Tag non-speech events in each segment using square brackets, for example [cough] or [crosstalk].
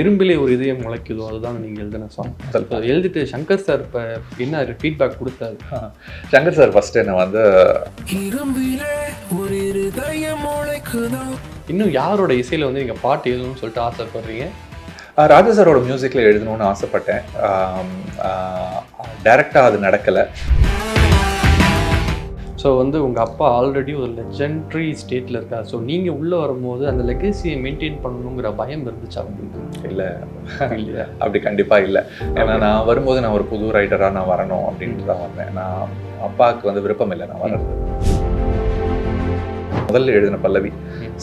இரும்பிலே ஒரு இதயம் முளைக்குதோ அதுதான் நீங்க எழுதின சாங் எழுதிட்டு சங்கர் சார் இப்ப என்ன ஃபீட்பேக் கொடுத்தாரு? சங்கர் சார் ஃபர்ஸ்ட் என்ன வந்து இரும்பிலே ஒரு இருதயம் முளைக்குதோ? இன்னும் யாரோட இசையில வந்து நீங்க பாட்டு எழுதணும்னு சொல்லிட்டு ஆசைப்படுறீங்க? ராஜா சாரோட மியூசிக்கில் எழுதணும்னு ஆசைப்பட்டேன். டைரக்டாக அது நடக்கலை. ஸோ வந்து உங்க அப்பா ஆல்ரெடி ஒரு லெஜெண்டரி ஸ்டேட்ல இருக்கார். ஸோ நீங்க உள்ள வரும்போது அந்த லெகசியை மெயின்டைன் பண்ணணுங்கிற பயம் இருந்துச்சு அவங்களுக்கு இல்லை. இல்லையா? அப்படி கண்டிப்பாக இல்லை. ஏன்னா நான் வரும்போது நான் ஒரு புது ரைட்டராக நான் வரணும் அப்படின்ட்டு தான் வந்தேன். நான் அப்பாவுக்கு வந்து விருப்பம் இல்லை நான் வர்றது. முதல்ல எழுதின பல்லவி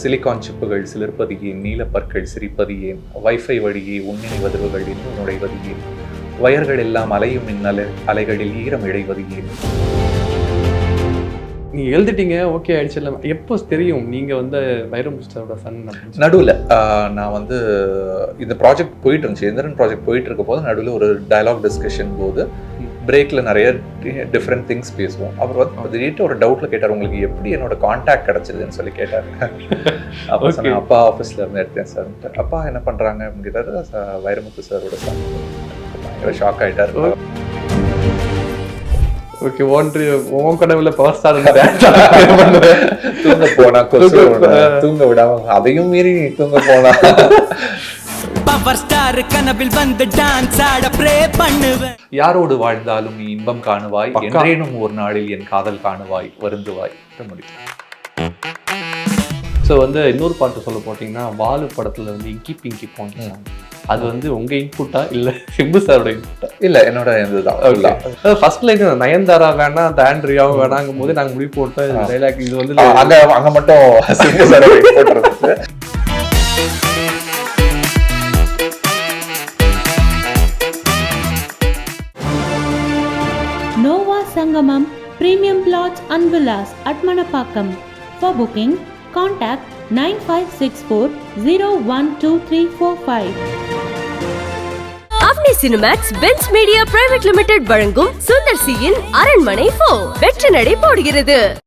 சிலிகான் சிப்புகள் சிலிர்ப்பது ஏன் நீலப்பற்கள் சிரிப்பது ஏன் வைஃபை வழியே உன்னினை வதுவுகள் இன்னும் நுழைவது ஏன் வயர்கள் எல்லாம் அலையும் மின்னல அலைகளில் ஈரம் இழைவது ஏன் நீங்க எழுதிட்டீங்க ஓகே ஆயிடுச்சு. இல்லை எப்போ தெரியும் நீங்க வந்து வைரமுஸ்டரோட சன் நடுவில் நான் வந்து இந்த ப்ராஜெக்ட் போயிட்டு இருந்துச்சு. எந்திரன் ப்ராஜெக்ட் போயிட்டு இருக்க போது நடுவில் ஒரு டயலாக் டிஸ்கஷன் போது. பிரேக்கில் நிறைய டிஃப்ரெண்ட் திங்ஸ் பேசுவோம். அப்புறம் வந்து திடீர்னு ஒரு டவுட்டில் கேட்டார் உங்களுக்கு எப்படி என்னோட காண்டாக்ட் கிடச்சிதுன்னு சொல்லி கேட்டார். [laughs] அப்போ. சொன்னேன் அப்பா ஆஃபீஸில் இருந்து எடுத்தேன் சார் அப்பா என்ன பண்ணுறாங்க அப்படின்னு கேட்டாரு "ச- வைரமுத்து சாரோட சார் ஷாக் ஆகிட்டார் ஓகே ஒன்று உன் கடவுள பவர் ஸ்டார் தூங்க போனா கொசு தூங்க- விட- தூங்க விடாம அதையும் மீறி நீ தூங்க போனா. பவர் ஸ்டார் கனவில் வந்து டான்ஸ் ஆட ப்ரே பண்ணுவேன். யாரோடு வாழ்ந்தாலும் நீ இன்பம் காணுவாய். என்றேனும் ஒரு நாளில் என் காதல் காணுவாய் வருந்துவாய். முடியும் ஸோ வந்து இன்னொரு பாட்டு சொல்ல போட்டிங்கன்னா வாலு படத்துல வந்து இங்கி பிங்கி போங்க அது வந்து உங்க இன்புட்டா இல்ல சிம்பு சாரோட இன்புட்டா இல்ல என்னோட இதுதான். ஃபர்ஸ்ட் லைன் நயன்தாரா வேணாம் அந்த ஆண்ட்ரியாவும் வேணாங்கும் போது நாங்க முடிவு போட்டோம். டைலாக் இது வந்து அங்க அங்க மட்டும் சிங்க சார் போட்டுறது Nova Sangamam Premium Plots and Villas at Manapakam. For booking, contact 9564 012345. Avni cinemax Benz media private limited வழங்கும் சுந்தர் சியின் அரண்மனை போ வெற்றி நடை போடுகிறது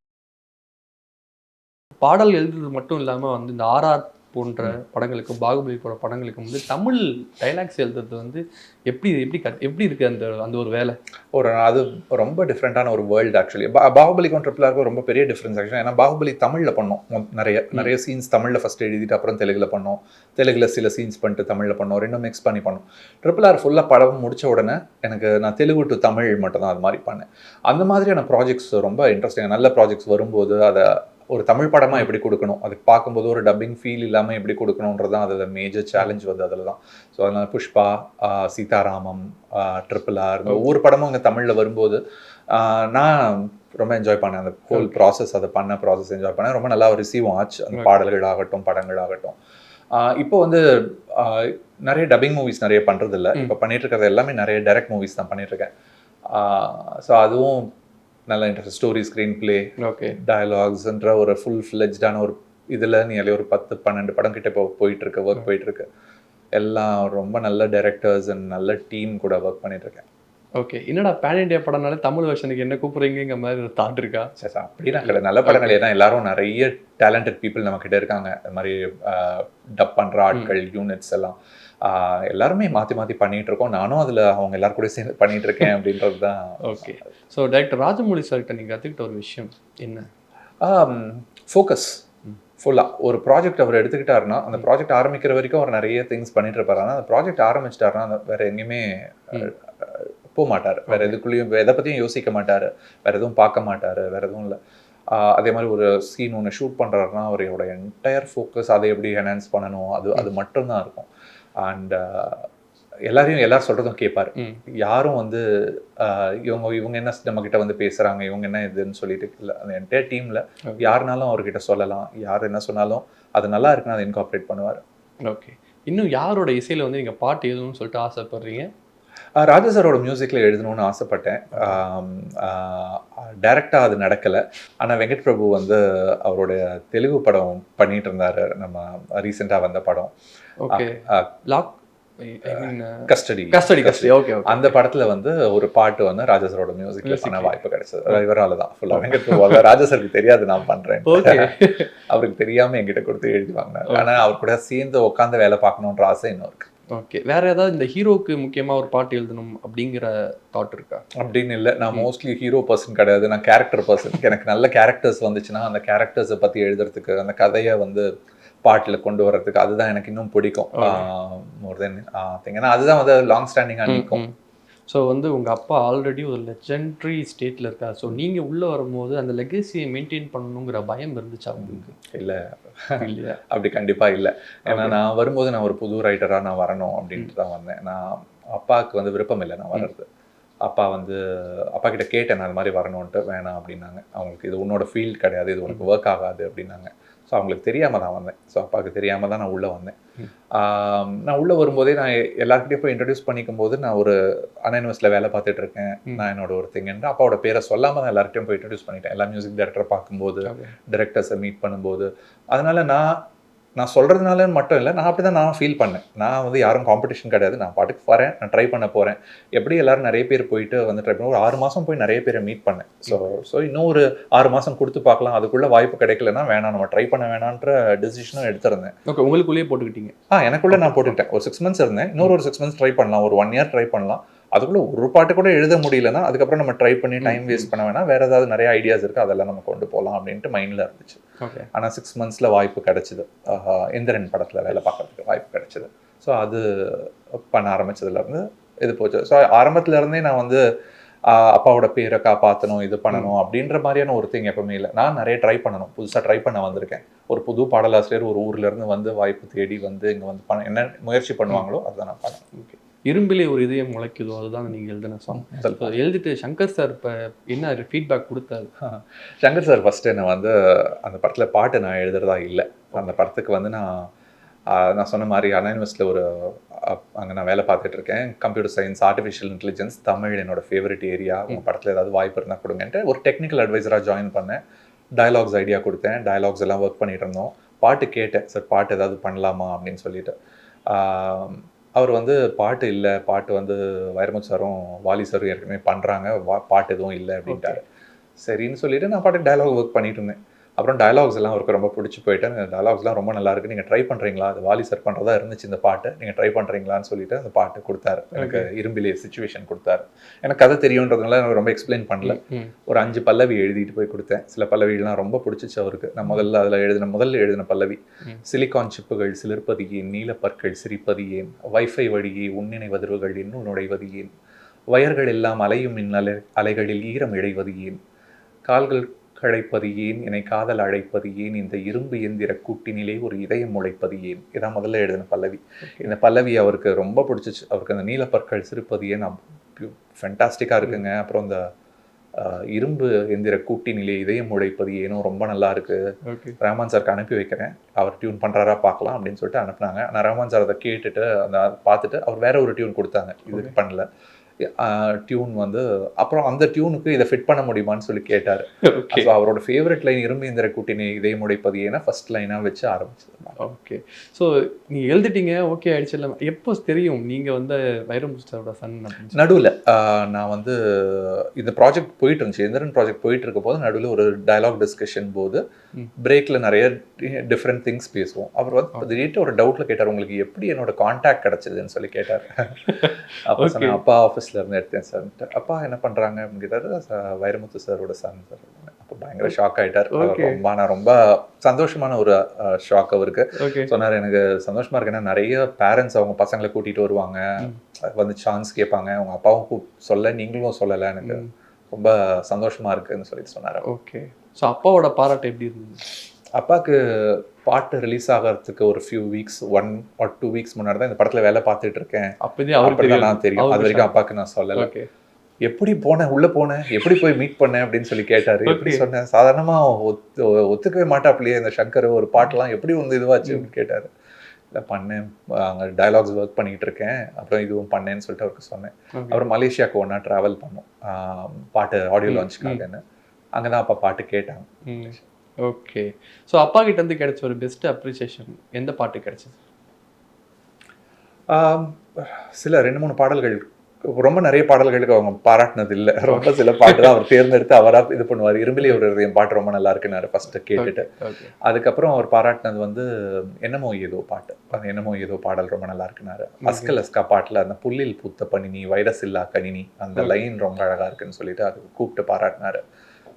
பாடல் எழுதுறது மட்டும் இல்லாம வந்து இந்த ஆர்ஆர் போன்ற படங்களுக்கும் பாகுபலி போன்ற படங்களுக்கும் வந்து தமிழ் டைலாக்ஸ் எழுதுறது வந்து எப்படி எப்படி கத்- எப்படி இருக்கு அந்த அந்த ஒரு வேலை? ஒரு அது ரொம்ப டிஃப்ரெண்டான ஒரு வேர்ல்டு ஆக்சுவலி பாகுபலிக்கும் ட்ரிபிளாருக்கும் ரொம்ப பெரிய டிஃப்ரென்ஸ் ஆக்சுவலி ஏன்னா பாகுபலி தமிழில் பண்ணோம். நிறைய நிறைய சீன்ஸ் தமிழில் ஃபர்ஸ்ட் எழுதிட்டு அப்புறம் தெலுங்குல பண்ணோம். தெலுங்குல சில சீன்ஸ் பண்ணிட்டு தமிழில் பண்ணோம். ரெண்டும் மிக்ஸ் பண்ணி பண்ணோம். ட்ரிபிள் ஆர் ஃபுல்லாக படம் முடிச்ச உடனே எனக்கு நான் தெலுங்கு டு தமிழ் மட்டும் தான் அது மாதிரி பண்ணேன். அந்த மாதிரியான ப்ராஜெக்ட்ஸ் ரொம்ப இன்ட்ரெஸ்டிங் நல்ல ப்ராஜெக்ட்ஸ் வரும்போது அதை ஒரு தமிழ் படமாக எப்படி கொடுக்கணும்? அதுக்கு பார்க்கும்போது ஒரு டப்பிங் ஃபீல் இல்லாமல் எப்படி கொடுக்கணுன்றது தான் அதில் மேஜர் சேலஞ்ச் வந்து அதில் தான். ஸோ அதனால் புஷ்பா சீதாராமம் ட்ரிபிள் ஆர் ஒவ்வொரு படமும் இங்கே தமிழில் வரும்போது நான் ரொம்ப என்ஜாய் பண்ணேன். அந்த ஹோல் ப்ராசஸ் அதை பண்ண ப்ராசஸ் என்ஜாய் பண்ணேன். ரொம்ப நல்லா ரிசீவ் ஆச்சு. அந்த. பாடல்கள் ஆகட்டும் படங்கள் ஆகட்டும் இப்போ வந்து நிறைய டப்பிங் மூவிஸ் நிறைய பண்றது இல்ல ம். இப்போ பண்ணிட்டு இருக்கிறது எல்லாமே நிறைய டைரக்ட் மூவிஸ் தான் பண்ணிட்டு இருக்கேன். ஸோ அதுவும் நல்ல interest story screen play okay டயலாக்ஸ்ன்ற ஒரு ஃபுல் ஃப்ளெஜ்டான ஒரு இதில் நீ ஒரு பத்து பன்னெண்டு படம் கிட்ட இப்போ போயிட்டு இருக்கு ஒர்க் போயிட்டு இருக்கு எல்லாம் ரொம்ப நல்ல டைரக்டர்ஸ் அண்ட் நல்ல டீம் கூட ஒர்க் பண்ணிட்டு இருக்கேன் ஓகே என்னடா பேன் இண்டியா படம்னால தமிழ் வெர்ஷனுக்கு என்ன கூப்பிடுறீங்கிற மாதிரி ஒரு தாட் இருக்கா? சரி சார் அப்படிலாம் கிடையாது. நல்ல படங்கள் ஏன்னா எல்லாரும் நிறைய டேலண்டட் பீப்புள் நம்ம கிட்ட இருக்காங்க. அது மாதிரி டப் பண்ற ஆட்கள் யூனிட்ஸ் எல்லாம். எல்லாருமே மாத்தி மாத்தி பண்ணிட்டு இருக்கோம் நானும் அதுல அவங்க எல்லாரும் கூட சேர்ந்து பண்ணிட்டு இருக்கேன் [laughs] அப்படின்றது தான் ஓகே. ஸோ டைரக்டர் ராஜமௌழி சார்கிட்ட நீங்க கத்துக்கிட்ட ஒரு விஷயம் என்ன? ஃபோக்கஸ் ஃபுல்லாக ஒரு ப்ராஜெக்ட் அவர் எடுத்துக்கிட்டாருன்னா அந்த ப்ராஜெக்ட் ஆரம்பிக்கிற வரைக்கும் அவர் நிறைய திங்ஸ் பண்ணிட்டு இருப்பாரு ஆனால் அந்த ப்ராஜெக்ட் ஆரம்பிச்சிட்டாருன்னா அந்த வேற எங்கேயுமே போக மாட்டார். வேற எதுக்குள்ளேயும் எதை பற்றியும் யோசிக்க மாட்டார். வேற எதுவும் பார்க்க மாட்டார். வேற எதுவும் இல்லை. அதே மாதிரி ஒரு சீன் ஒன்று ஷூட் பண்ணுறாருன்னா அவரோட என்டையர் ஃபோக்கஸ் அதை எப்படி என்ஹான்ஸ் பண்ணணும்? அது அது மட்டும்தான் இருக்கும். அண்ட் எல்லாரையும் எல்லாரும் சொல்கிறதும் கேட்பாரு யாரும் வந்து இவங்க இவங்க என்ன நம்ம கிட்ட வந்து பேசுறாங்க இவங்க என்ன இதுன்னு சொல்லிட்டு இல்லை அந்த என்டையர் டீம்ல. யாருனாலும் அவர்கிட்ட சொல்லலாம். யார் என்ன சொன்னாலும் அது நல்லா இருக்குன்னு அதை இன்கார்பரேட் பண்ணுவார். ஓகே இன்னும் யாரோட இசையில வந்து நீங்க பாட்டு எழுதணும்னு சொல்லிட்டு ஆசைப்படுறீங்க? ராஜா சாரோட மியூசிக்கில் எழுதணும்னு ஆசைப்பட்டேன். டைரக்டாக அது நடக்கலை. ஆனால் வெங்கட் பிரபு வந்து அவருடைய தெலுங்கு படம் பண்ணிட்டு இருந்தாரு. நம்ம ரீசெண்டாக வந்த படம். Lock custody custody custody okay அந்த படத்துல வந்து ஒரு பாட்டு வந்து ராஜா சாரோட மியூசிக்ல பண்ண. வாய்ப்பு கிடைச்சது. இவரால தான். ஃபுல்லா வெங்கட் பிரபு அவர் ராஜா சாருக்கு தெரியாது நான் பண்றேன். [laughs] அவருக்கு தெரியாம என்கிட்ட கொடுத்து எழுதி வாங்கினார். ஆனா அவர் கூட சேர்ந்து உட்காந்து வேலை பார்க்கணுன்ற ஆசை இன்னும் இருக்கு. ஓகே வேற ஏதாவது இந்த ஹீரோக்கு முக்கியமா ஒரு பாட்டு எழுதணும் அப்படிங்கிற தாட் இருக்கா? அப்படின்னு இல்லை. நான் மோஸ்ட்லி ஹீரோ பர்சன் கிடையாது. நான் கேரக்டர் பர்சன் எனக்கு நல்ல கேரக்டர்ஸ் வந்துச்சுன்னா அந்த கேரக்டர்ஸை பற்றி எழுதுறதுக்கு அந்த கதையை வந்து பாட்டில் கொண்டு வர்றதுக்கு அதுதான் எனக்கு இன்னும் பிடிக்கும். மோர் தென் திங் ஏன்னா அதுதான் வந்து லாங் ஸ்டாண்டிங்காக நிற்கும். ஸோ வந்து உங்க அப்பா ஆல்ரெடி ஒரு லெஜெண்டரி ஸ்டேட்ல இருக்கார். ஸோ நீங்க உள்ள வரும்போது அந்த லெகசியை மெயின்டைன் பண்ணணுங்கிற பயம் இருந்துச்சா உங்களுக்கு? இல்லை. இல்லையா? அப்படி கண்டிப்பா இல்லை. ஏன்னா நான் வரும்போது நான் ஒரு புது ரைட்டரா நான் வரணும் அப்படின்ட்டு தான் வந்தேன். நான் அப்பாவுக்கு வந்து விருப்பம் இல்லை நான் வர்றது. அப்பா வந்து அப்பா கிட்ட கேட்டேன் நான் அது மாதிரி வரணும்ன்ட்டு வேணாம் அப்படின்னாங்க. அவங்களுக்கு இது உன்னோட ஃபீல்ட் கிடையாது இது உனக்கு ஒர்க் ஆகாது அப்படின்னாங்க. ஸோ அவங்களுக்கு தெரியாம தான் வந்தேன். ஸோ அப்பாவுக்கு தெரியாம தான் நான் உள்ள வந்தேன். நான் உள்ள வரும்போதே நான் எல்லாருக்கிட்டையும் போய் இன்ட்ரடியூஸ் பண்ணிக்கும் போது நான் ஒரு அனானிமஸ்ல வேலை பார்த்துட்டு இருக்கேன். நான் என்னோட ஒரு திங்கன்னு அப்பாவோட பேரை சொல்லாம தான் எல்லார்கிட்டையும் போய் இன்ட்ரடியூஸ் பண்ணிட்டேன். எல்லா மியூசிக் டைரக்டரை பார்க்கும்போது. டைரக்டர்ஸை மீட் பண்ணும்போது. அதனால நான் நான் சொல்றதுனால மட்டும் இல்லை நான் அப்படி தான் நான் ஃபீல் பண்ணேன். நான் வந்து யாரும் காம்படிஷன் கிடையாது. நான் பாட்டுக்கு வரேன் நான் ட்ரை பண்ண போறேன். எப்படி எல்லாரும் நிறைய பேர் போயிட்டு வந்து ட்ரை பண்ண ஒரு ஆறு மாசம் போய் நிறைய பேரை மீட் பண்ணேன். ஸோ ஸோ இன்னும் ஒரு ஆறு மாசம் கொடுத்து பார்க்கலாம். அதுக்குள்ள வாய்ப்பு கிடைக்கலன்னா வேணாம். நம்ம ட்ரை பண்ண வேணான்ற டெசிஷனும் எடுத்திருந்தேன். ஓகே உங்களுக்குள்ளேயே போட்டுக்கிட்டீங்க. ஆ எனக்குள்ள நான் போட்டுக்கிட்டேன். ஒரு சிக்ஸ் மந்த்ஸ் இருந்தேன். இன்னொரு ஒரு சிக்ஸ் மந்த்ஸ் ட்ரை பண்ணலாம். ஒரு ஒன் இயர் ட்ரை பண்ணலாம். அதுக்குள்ள ஒரு பாட்டு கூட எழுத முடியலன்னா அதுக்கப்புறம் நம்ம ட்ரை பண்ணி டைம் வேஸ்ட் பண்ண வேணாம். வேற ஏதாவது நிறைய ஐடியாஸ் இருக்கு அதெல்லாம் நம்ம கொண்டு போகலாம் அப்படின்ட்டு மைண்ட்ல இருந்துச்சு. ஓகே ஆனா சிக்ஸ் மந்த்ஸ்ல வாய்ப்பு கிடைச்சிது. எந்திரன் படத்துல வேலை பார்க்கறதுக்கு வாய்ப்பு கிடைச்சிது. ஸோ அது பண்ண ஆரம்பிச்சதுல இருந்து இது போச்சு. ஸோ ஆரம்பத்துல இருந்தே நான் வந்து அப்பாவோட பேரை காப்பாற்றணும் இது பண்ணணும் அப்படின்ற மாதிரியான ஒரு திங் எப்பவுமே இல்லை. நான் நிறைய ட்ரை பண்ணணும். புதுசா ட்ரை பண்ண வந்திருக்கேன். ஒரு புது பாடலாசிரியர் ஒரு ஊர்ல இருந்து வந்து வாய்ப்பு தேடி வந்து இங்க வந்து பண்ண என்ன முயற்சி பண்ணுவாங்களோ அதை நான் பண்ணேன். ஓகே இரும்பிலே ஒரு இதயம் முளைக்குதோ அதுதான் நீங்க எழுதின சாங் முதல் எழுதிட்டு சங்கர் சார் இப்போ என்ன ஃபீட்பேக் கொடுத்தாரு? [laughs] சங்கர் சார் ஃபஸ்ட்டு என்னை வந்து அந்த படத்தில் பாட்டு நான் எழுதுறதா இல்லை. அந்த படத்துக்கு வந்து நான் நான் சொன்ன மாதிரி அனானிமஸில் ஒரு அங்கே நான் வேலை பார்த்துட்டு இருக்கேன். Computer science artificial intelligence Tamil என்னோட ஃபேவரட் ஏரியா உங்கள் படத்தில் ஏதாவது வாய்ப்பு இருந்தால் கொடுங்கன்ட்டு ஒரு டெக்னிக்கல் அட்வைசராக ஜாயின் பண்ணேன். டயலாக்ஸ் ஐடியா கொடுத்தேன். டயலாக்ஸ் எல்லாம் ஒர்க் பண்ணிட்டு இருந்தோம். பாட்டு கேட்டேன். சார் பாட்டு ஏதாவது பண்ணலாமா? அப்படின்னு சொல்லிட்டு. அவர் வந்து பாட்டு இல்லை. பாட்டு வந்து வைரமுத்து சாரும் வாலி சாரும் ஏற்கனவே பண்ணுறாங்க பாட்டு எதுவும் இல்லை அப்படின்ட்டாரு. சரின்னு சொல்லிட்டு நான் பாட்டு டயலாக் ஒர்க் பண்ணிட்டு இருந்தேன். அப்புறம் டயலாக்ஸ் எல்லாம் அவருக்கு ரொம்ப பிடிச்சி போயிட்டு டயலாக்ஸ்லாம் ரொம்ப நல்லா இருக்கு. நீங்கள் ட்ரை பண்ணுறீங்களா அது வாலி சார் பண்ணுறதா இருந்துச்சு இந்த பாட்டு. நீங்கள் ட்ரை பண்ணுறீங்களான்னு சொல்லிட்டு அந்த பாட்டு கொடுத்தாரு. எனக்கு இரும்பிலே சுச்சுவேஷன் கொடுத்தாரு. எனக்கு கதை தெரியுன்றதுனால எனக்கு ரொம்ப எக்ஸ்பிளைன் பண்ணல. ஒரு அஞ்சு பல்லவி எழுதிட்டு போய் கொடுத்தேன். சில பல்லவிகள்லாம் ரொம்ப பிடிச்சிச்சு அவருக்கு. நான் முதல்ல அதில் எழுதின முதல்ல எழுதின பல்லவி. சிலிகான் சிப்புகள் சிலிர்ப்பது ஏன் நீலப்பற்கள் சிரிப்பது ஏன் வைஃபை வழியே உன்னினை வதிர்வுகள் இன்னும் நுழைவது ஏன் வயர்கள் எல்லாம் அலையும் மின் அலை அலைகளில் ஈரம் இழைவது ஏன் கால்கள் கழைப்பது ஏன்? என்னை காதல் அழைப்பது ஏன்? இந்த இரும்பு எந்திர கூட்டினிலே ஒரு இதயம் முளைப்பது ஏன்? இதான் முதல்ல எழுதின பல்லவி. இந்த பல்லவி அவருக்கு ரொம்ப பிடிச்சிச்சு. அவருக்கு அந்த நீலப்பற்கள் சிரிப்பது ஏன்? ஃபென்டாஸ்டிக்காக இருக்குங்க. அப்புறம் இந்த இரும்பு எந்திர கூட்டினிலே இதயம் முளைப்பது ஏனோ? ரொம்ப நல்லா இருக்கு. ரஹ்மான் சாருக்கு அனுப்பி வைக்கிறேன். அவர் டியூன் பண்ணுறாரா பார்க்கலாம் அப்படின்னு சொல்லிட்டு அனுப்புனாங்க. நான் ரஹ்மான் சார் அதை கேட்டுட்டு அந்த பார்த்துட்டு அவர் வேற ஒரு டியூன் கொடுத்தாங்க. இதுக்கு பண்ணல. டியூன் வந்து அப்புறம் அந்த டியூனுக்கு இதை ஃபிட் பண்ண முடியுமான்னு சொல்லி கேட்டார். ஸோ அவரோட ஃபேவரட் லைன் இரும்பு இந்த கூட்டினி இதயம் முடைப்பது ஏன்னா ஃபர்ஸ்ட் லைனாக வச்சு ஆரம்பிச்சது ஓகே ஸோ நீங்க எழுதிட்டீங்க ஓகே ஆயிடுச்சு. இல்லை எப்போ தெரியும் நீங்க வந்து வைரமுத்து சாரோட சன்? நடுவில் நான் வந்து இந்த ப்ராஜெக்ட் போயிட்டு இருந்துச்சு. எந்திரன் ப்ராஜெக்ட் போயிட்டு இருக்க போது நடுவில் ஒரு டயலாக் டிஸ்கஷன் போது. பிரேக்கில் நிறைய டிஃப்ரெண்ட் திங்ஸ் பேசுவோம். அவர் வந்து திடீர்னு ஒரு டவுட்டில் கேட்டார் உங்களுக்கு எப்படி என்னோட காண்டாக்ட் கிடைச்சதுன்னு சொல்லி கேட்டார். [laughs] அப்போ. சொன்னேன் அப்பா ஆஃபீஸில் இருந்து எடுத்தேன் சார் அப்பா என்ன பண்ணுறாங்க அப்படின்னு கேட்டார் "ச- வைரமுத்து சாரோட சன் சார் அப்போ பயங்கர ஷாக் Okay. ரொம்ப நான் ரொம்ப சந்தோஷமான ஒரு ஷாக் அவருக்கு. சொன்னார் எனக்கு சந்தோஷமா இருக்கு ஏன்னா நிறைய பேரண்ட்ஸ் அவங்க பசங்களை கூட்டிட்டு வருவாங்க. வந்து சான்ஸ் கேட்பாங்க. அவங்க அப்பாவும் சொல்ல நீங்களும் சொல்லலை எனக்கு. ரொம்ப சந்தோஷமா இருக்குன்னு சொல்லிட்டு சொன்னாரு ஓகே ஸோ அப்பாவோட பாராட்டு எப்படி இருந்தது? அப்பாவுக்கு பாட்டு ரிலீஸ் ஆகிறதுக்கு ஒரு few weeks one or two weeks முன்னாடி தான் இந்த படத்துல வேலை பார்த்துட்டு இருக்கேன். அப்போதே அவருக்கு நான் தெரியும். அது வரைக்கும் அப்பாவுக்கு நான் சொல்லலை. ஓகே. எப்படி போனேன்? உள்ள போனேன். எப்படி போய் மீட் பண்ணேன் அப்படின்னு சொல்லி கேட்டாரு. எப்படி. சொன்னேன்? சாதாரணமா ஒத்து ஒத்துக்கவே மாட்டாப்லையே இந்த சங்கர் ஒரு பாட்டெல்லாம் எப்படி வந்து இதுவாச்சு அப்படின்னு கேட்டாரு. இல்லை பண்ணேன். அங்கே டயலாக்ஸ் ஒர்க் பண்ணிட்டு இருக்கேன். அப்புறம் இதுவும் பண்ணேன்னு சொல்லிட்டு அவருக்கு சொன்னேன். அப்புறம் மலேசியாவுக்கு ஒன்றா ட்ராவல் பண்ணோம். பாட்டு ஆடியோ லான்ச்சுக்காகன்னு அங்கே தான் அப்பா பாட்டு கேட்டாங்க. ஓகே. ஸோ அப்பா கிட்ட இருந்து கிடைச்ச ஒரு பெஸ்ட் அப்ரிசியேஷன் எந்த பாட்டு கிடைச்சது? சில ரெண்டு மூணு பாடல்கள் ரொம்ப நிறைய பாடல்களுக்கு அவங்க பாராட்டினது இல்ல ரொம்ப சில பாட்டு தான் அவர் தேர்ந்தெடுத்து அவரா இது பண்ணுவார். இரும்பிலி ஒரு என் பாட்டு ரொம்ப நல்லா இருக்குன்னாரு ஃபர்ஸ்ட் கேட்டுட்டு. அதுக்கப்புறம் அவர் பாராட்டினது வந்து என்னமோ ஏதோ பாட்டு. அந்த என்னமோ ஏதோ பாடல் ரொம்ப நல்லா இருக்குனாரு அஸ்கல் அஸ்கா பாட்டுல அந்த புல்லில் பூத்த பணினி வைரஸ் இல்லா கணினி அந்த லைன் ரொம்ப அழகா இருக்குன்னு சொல்லிட்டு அது கூப்பிட்டு பாராட்டினாரு.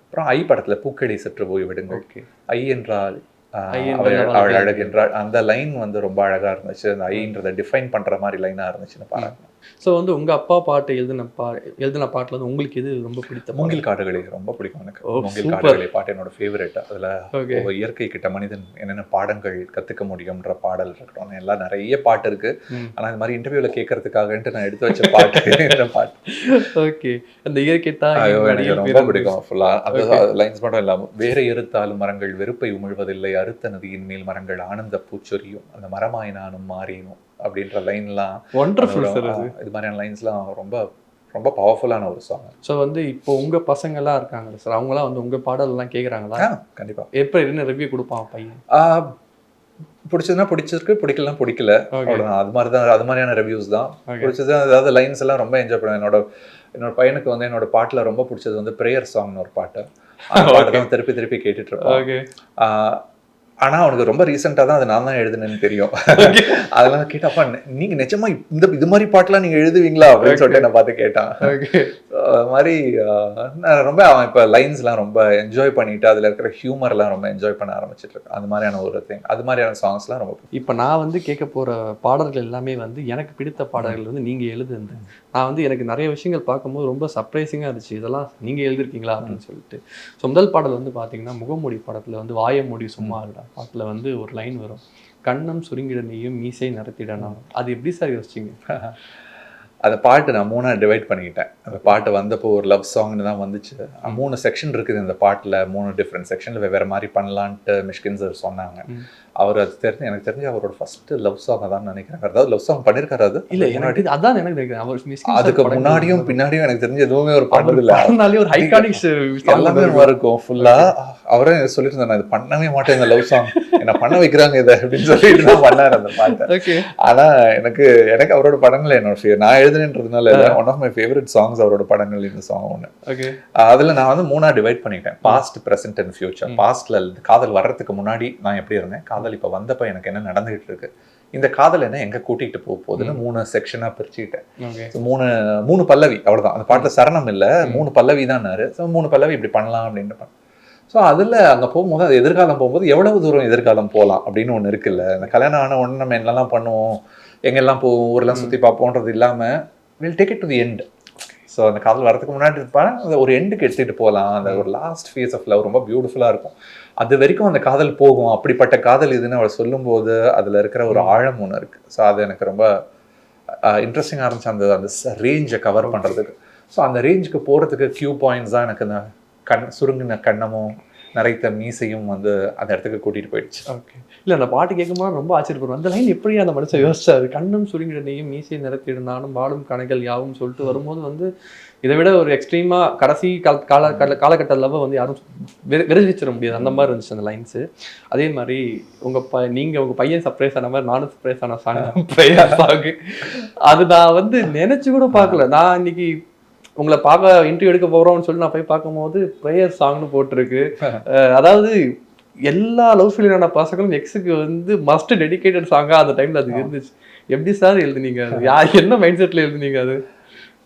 அப்புறம் ஐ படத்துல பூக்கடி சற்று போய் விடுங்க ஓகே. ஐ என்றால் அவள் அழகு என்றால் அந்த லைன் வந்து ரொம்ப அழகா இருந்துச்சு. அந்த ஐன்றதை டிஃபைன் பண்ற மாதிரி லைனா இருந்துச்சுன்னு பாராட்டினேன் ஸோ வந்து உங்க அப்பா பாட்டு எழுதின பா எழுதின பாட்டுல வந்து உங்களுக்கு எது ரொம்ப பிடித்த? மூங்கில் காடுகளே ரொம்ப பிடிக்கும் எனக்கு மூங்கில். காடுகளே பாட்டு என்னோட ஃபேவரட் அதுல இயற்கை கிட்ட மனிதன் என்னென்ன பாடங்கள் கத்துக்க முடியும்ன்ற பாடல் இருக்கட்டும் எல்லாம் நிறைய பாட்டு இருக்கு ம். ஆனா இந்த மாதிரி இன்டர்வியூல கேட்கறதுக்காகன்ட்டு நான் எடுத்து வச்ச பாட்டு [laughs] இந்த பாட்டு ஓகே அந்த இயற்கை தான் எனக்கு ரொம்ப. பிடிக்கும் ஃபுல்லா அந்த Okay. லைன்ஸ் மட்டும் இல்லாம வேற எருத்தாலும் மரங்கள் வெறுப்பை உமிழ்வதில்லை அறுத்த நதியின் மேல் மரங்கள் ஆனந்த பூச்சொரியும் அந்த மரமாய் நானும் மாறினும் அப்படின்ற லைன்லாம் sir அது. இது மாதிரியான லைன்ஸ்லாம் ரொம்ப ரொம்ப பவர்ஃபுல்லான ஒரு சாங் ஸோ வந்து இப்போ உங்க பசங்க எல்லாம் இருக்காங்க சார் அவங்கலாம் வந்து உங்க பாடல் எல்லாம் கேக்குறாங்களா கண்டிப்பா. எப்ப என்ன ரிவ்யூ கொடுப்பான் பையன்? பிடிச்சதுன்னா பிடிச்சிருக்கு பிடிக்கலனா பிடிக்கல. Okay. அவ்வளவுதான் அது மாதிரி தான் அது மாதிரியான ரிவ்யூஸ் தான். பிடிச்சது அதாவது லைன்ஸ் எல்லாம் ரொம்ப என்ஜாய் பண்ணுவேன். என்னோட என்னோட பையனுக்கு வந்து என்னோட பாட்டுல ரொம்ப பிடிச்சது வந்து ப்ரேயர் சாங்னு ஒரு பாட்டு. அந்த [laughs] பாட்டு தான் திருப்பி திருப்பி கேட்டுட்டு இருப்பான். ஓகே ஆஹ் ஆனா அவனுக்கு ரொம்ப ரீசெண்டா தான் அது நான் தான் எழுதுனேன்னு தெரியும். அதெல்லாம் கேட்டப்பா நீங்க நிஜமா இந்த இது மாதிரி பாட்டுலாம் நீங்க எழுதுவீங்களா? அப்படின்னு சொல்லிட்டு என்ன பார்த்து கேட்டான். அது மாதிரி நான் ரொம்ப அவன் இப்போ லைன்ஸ்லாம் ரொம்ப என்ஜாய் பண்ணிட்டு அதுல இருக்கிற ஹியூமர்லாம் ரொம்ப என்ஜாய் பண்ண ஆரம்பிச்சிட்டு இருக்கான் அது மாதிரியான ஒரு திங் அது மாதிரியான சாங்ஸ்லாம் ரொம்ப. இப்போ நான் வந்து கேட்க போற பாடல்கள் எல்லாமே வந்து எனக்கு பிடித்த பாடல்கள் வந்து நீங்க எழுதுனது. நான் வந்து எனக்கு நிறைய விஷயங்கள் பார்க்கும்போது ரொம்ப சர்ப்ரைசிங்காக இருந்துச்சு. இதெல்லாம் நீங்க எழுதிருக்கீங்களா அப்படின்னு சொல்லிட்டு. ஸோ முதல் பாடல் வந்து பார்த்தீங்கன்னா முகமூடி படத்துல வந்து வாயமூடி சும்மா இல்லடா பாட்டுல வந்து ஒரு லைன் வரும். கண்ணம் சுருங்கிட நீயும் மீசை நடத்திடணும். அது எப்படி சார் யோசிச்சீங்க? [laughs] அந்த பாட்டு நான் மூணா டிவைட் பண்ணிக்கிட்டேன். அந்த பாட்டு வந்தப்போ ஒரு லவ் சாங்னு தான் வந்துச்சு. மூணு செக்ஷன் இருக்குது இந்த பாட்டுல. மூணு டிஃப்ரெண்ட் செக்ஷன்ல வெவ்வேறு மாதிரி பண்ணலான்ட்டு மிஷ்கின் சார் சொன்னாங்க. அவர் அது தெரிஞ்சு எனக்கு தெரிஞ்சு அவரோட ஃபர்ஸ்ட் லவ் சாங் தான் நினைக்கிறேன். அதாவது லவ் சாங் பண்ணிருக்காரு அது? இல்ல எனக்கு அதான் எனக்கு நினைக்கிறேன் அவர் அதுக்கு முன்னாடியும் பின்னாடியும் எனக்கு தெரிஞ்சு எதுவுமே ஒரு பண்ணது இல்ல ஒரு ஐகானிக் எல்லாமே இருக்கும். ஃபுல்லா அவரே சொல்லிட்டு நான் இது பண்ணவே மாட்டேன் இந்த லவ் சாங் என்ன பண்ண வைக்கிறாங்க இதை? அப்படின்னு சொல்லிட்டு தான் பண்ணாரு அந்த பாட்டை. ஆனா எனக்கு எனக்கு அவரோட படங்கள் என்னோட நான் எழுதுனேன்றதுனால one of my favourite songs அவரோட படங்கள் இந்த சாங் ஒன்று ஓகே அதுல நான் வந்து மூணா டிவைட் பண்ணிட்டேன். பாஸ்ட் பிரசன்ட் அண்ட் ஃபியூச்சர் பாஸ்ட்ல காதல் வர்றதுக்கு முன்னாடி நான் எப்படி இருந்தேன்? காதல் இப்ப வந்தப்ப எனக்கு என்ன நடந்துகிட்டு இருக்கு? இந்த காதல் என்ன எங்க கூட்டிகிட்டு போக போகுதுன்னு மூணு செக்ஷனா பிரிச்சுக்கிட்டேன். மூணு மூணு பல்லவி அவ்வளவுதான். அந்த பாட்டுல சரணம் இல்ல. மூணு பல்லவி தான்னாரு ஸோ மூணு பல்லவி இப்படி பண்ணலாம் அப்படின்னு ஸோ அதுல அங்க போகும்போது அது எதிர்காலம் போகும்போது எவ்வளவு தூரம் எதிர்காலம் போகலாம் அப்படின்னு ஒண்ணு இருக்குல்ல. இந்த கல்யாணம் ஆன உடனே நம்ம என்னெல்லாம் பண்ணுவோம்? எங்கெல்லாம் போவோம்? ஊரெல்லாம் சுத்தி பார்ப்போன்றது இல்லாம will take it to the end so அந்த காதல் வரதுக்கு முன்னாடி இருப்பாங்க. அந்த ஒரு எண்டுக்கு எடுத்துட்டு போகலாம். அந்த ஒரு லாஸ்ட் ஃபேஸ் ஆஃப் லவ் ரொம்ப பியூட்டிஃபுல்லா இருக்கும். அது வரைக்கும் அந்த காதல் போகும். அப்படிப்பட்ட காதல் இதுன்னு அவள் சொல்லும்போது அதுல இருக்கிற ஒரு ஆழம் ஒன்று இருக்கு. ஸோ அது எனக்கு ரொம்ப இன்ட்ரெஸ்டிங்காக இருந்துச்சு. அந்த அந்த ரேஞ்சை கவர் பண்றதுக்கு. ஸோ அந்த ரேஞ்சுக்கு போறதுக்கு கியூ பாயிண்ட்ஸ் தான் எனக்கு இந்த கண் சுருங்கின கண்ணமும் நரைத்த மீசையும் வந்து அந்த இடத்துக்கு கூட்டிட்டு போயிடுச்சு. ஓகே இல்ல அந்த பாட்டு கேட்கும்போது ரொம்ப ஆச்சரியப்படுவேன். அந்த லைன் எப்படி அந்த மனுஷன் யோசிச்சாரு? கண்ணும் சுருங்கிடனையும் மீசை நிறத்திருந்தாலும் வாழும் கணைகள் யாவும் சொல்லிட்டு வரும்போது வந்து இதை விட ஒரு எக்ஸ்ட்ரீமா கடைசி கால கால கால- காலகட்ட லவ் வந்து யாரும் வெ- விரசிச்சிட முடியாது. அந்த மாதிரி இருந்துச்சு அந்த லைன்ஸ் அதே மாதிரி உங்க ப நீங்க உங்க பையன் சர்ப்ரைஸ் ஆன மாதிரி நானும் சர்ப்ரைஸ் ஆன சாங் சாங் [laughs] அது நான் வந்து நினைச்சு கூட பார்க்கல. நான் இன்னைக்கு உங்களை பார்க்க இன்டர்வியூ எடுக்க போறோம்னு சொல்லி நான் போய் பார்க்கும்போது ப்ரேயர் சாங்னு போட்டிருக்கு. அதாவது எல்லா லவ் ஃபெயிலியரான பசங்களும் எக்ஸுக்கு வந்து மஸ்ட் டெடிகேட்டட் சாங்கா அந்த டைம்ல அது இருந்துச்சு. எப்படி சார் எழுதுனீங்க? அது யார் என்ன மைண்ட் செட்ல எழுதுனீங்க அது?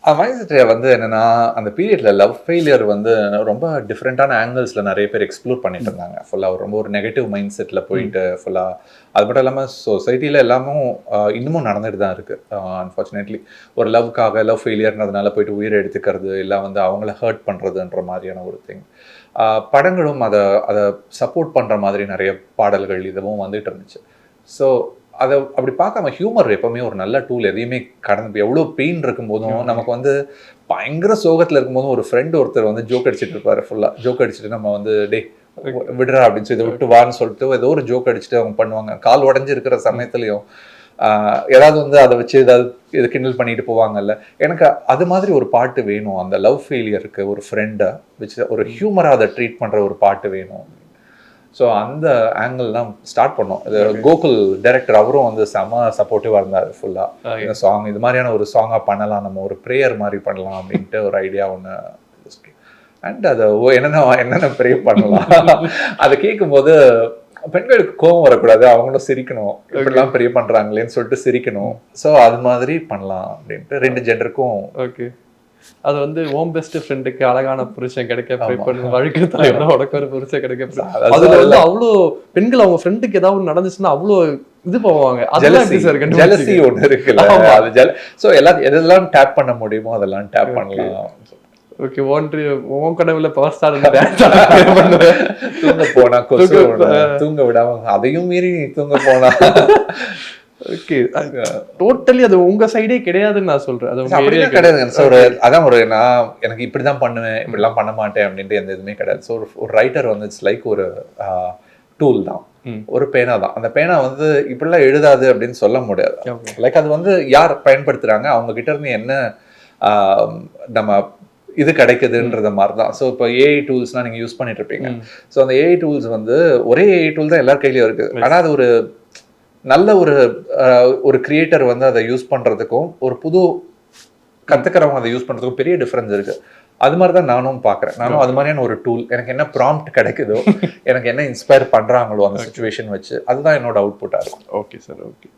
மைண்ட் வந்து என்னன்னா அந்த பீரியட்ல லவ் ஃபெயிலியர் வந்து ரொம்ப டிஃப்ரெண்டான ஆங்கிள்ஸ்ல நிறைய பேர் எக்ஸ்ப்ளோர் பண்ணிட்டு இருந்தாங்க. ஃபுல்லா ரொம்ப ஒரு நெகட்டிவ் மைண்ட் செட்ல போயிட்டு ஃபுல்லா அது மட்டும் இல்லாம சொசைட்டில எல்லாமும் இன்னமும் நடந்துட்டு தான் இருக்கு. அன்ஃபார்ச்சுனேட்லி ஒரு லவ்க்காக லவ் ஃபெயிலியர்ன்றதுனால போயிட்டு உயிரை எடுத்துக்கிறது இல்லை வந்து அவங்கள ஹர்ட் பண்றதுன்ற மாதிரியான ஒரு திங் படங்களும் அதை அதை சப்போர்ட் பண்ற மாதிரி நிறைய பாடல்கள் இதுவும் வந்துட்டு இருந்துச்சு. ஸோ அதை அப்படி பார்க்காம ஹியூமர் எப்பவுமே ஒரு நல்ல டூல் எதையுமே கடந்து எவ்வளோ பெயின் இருக்கும்போதும் நமக்கு வந்து பயங்கர சோகத்தில் இருக்கும்போதும் ஒரு ஃப்ரெண்ட் ஒருத்தர் வந்து ஜோக் அடிச்சிட்டு இருப்பாரு ஃபுல்லாக ஜோக் அடிச்சுட்டு நம்ம வந்து டே விடுறா அப்படின்னு சொல்லி இதை விட்டு வான்னு சொல்லிட்டு ஏதோ ஒரு ஜோக் அடிச்சுட்டு அவங்க பண்ணுவாங்க. கால் உடஞ்சி இருக்கிற சமயத்துலையும் ஏதாவது வந்து அதை வச்சு ஏதாவது இது கிண்டல் பண்ணிட்டு போவாங்கல்ல. எனக்கு அது மாதிரி ஒரு பாட்டு வேணும். அந்த லவ் ஃபெயிலியருக்கு ஒரு ஃப்ரெண்டை வச்சு ஒரு ஹியூமராக அதை ட்ரீட் பண்ணுற ஒரு பாட்டு வேணும். ஸோ அந்த ஆங்கிள் தான் ஸ்டார்ட் பண்ணோம். இது கோகுல் டைரக்டர் அவரும் வந்து செம சப்போர்ட்டிவாக இருந்தார் ஃபுல்லாக இந்த சாங் இது மாதிரியான ஒரு சாங்காக பண்ணலாம் நம்ம ஒரு ப்ரேயர் மாதிரி பண்ணலாம் அப்படின்ட்டு ஒரு ஐடியா ஒன்று அண்ட் அதை என்னென்ன என்னென்ன ப்ரே பண்ணலாம்? [laughs] அதை கேட்கும்போது பெண்களுக்கு கோபம் வரக்கூடாது அவங்களும் சிரிக்கணும். இப்படிலாம் ப்ரே பண்றாங்களேன்னு சொல்லிட்டு சிரிக்கணும். ஸோ அது மாதிரி பண்ணலாம் அப்படின்ட்டு ரெண்டு ஜெண்டருக்கும் ஓகே அது வந்து ஓம் பெஸ்ட் ஃப்ரெண்டுக்கு அழகான புருஷன் கிடைக்க ப்ரே பண்ணு வழுக்கு தலைவர உனக்கு ஒரு புருஷன் கிடைக்க அதுல வந்து. அவ்வளோ பெண்கள் அவங்க ஃப்ரெண்டுக்கு ஏதாவது நடந்துச்சுன்னா அவ்வளோ இது போவாங்க அதெல்லாம் ஜெலசி? ஒன்று இருக்குல்ல. அது ஜெல ஸோ எல்லா எதெல்லாம் டேப் பண்ண முடியுமோ அதெல்லாம் டேப் பண்ணலாம். ஓகே ஒன்று உன் கனவுல [laughs] பவர் ஸ்டார் தூங்க போனா கொசு தூங்க- விடாம அதையும் மீறி தூங்க போனா. [laughs] ஓகே டோட்டலி அது உங்க சைடே கிடையாதுன்னு நான் சொல்றேன். அது area கிடையாது. ஸோ ஒரு அதான் ஒரு நான் எனக்கு இப்படிதான் பண்ணுவேன் இப்படிலாம் பண்ண மாட்டேன் அப்படின்ட்டு எந்த இதுவுமே கிடையாது. ஸோ ஒரு ரைட்டர் வந்து இட்ஸ் லைக் ஒரு டூல் தான். ஒரு பேனா தான். அந்த பேனா வந்து இப்படிலாம் எழுதாது அப்படின்னு சொல்ல முடியாது. லைக் அது வந்து யார் பயன்படுத்துறாங்க? அவங்க கிட்ட இருந்து என்ன நம்ம இது கிடைக்குதுன்றத மாதிரி தான். ஸோ இப்போ ஏஐ டூல்ஸ்லாம் நீங்கள் யூஸ் பண்ணிட்டு இருப்பீங்க. ஸோ அந்த ஏஐ டூல்ஸ் வந்து ஒரே ஏஐ டூல் தான் எல்லார் கையிலயும் இருக்கு ஆனால் அது ஒரு நல்ல ஒரு ஒரு கிரியேட்டர் வந்து அதை யூஸ் பண்றதுக்கும் ஒரு புது கத்துக்கிறவங்க அதை யூஸ் பண்றதுக்கும் பெரிய டிஃபரன்ஸ் இருக்கு. அது மாதிரி தான் நானும் பார்க்குறேன் நானும் அது மாதிரியான ஒரு டூல் எனக்கு என்ன ப்ராம்ப்ட் கிடைக்குதோ [laughs] எனக்கு என்ன இன்ஸ்பயர் பண்றாங்களோ அந்த சுச்சுவேஷன் வச்சு அதுதான் என்னோட அவுட்புட்டாக இருக்கும். ஓகே சார் ஓகே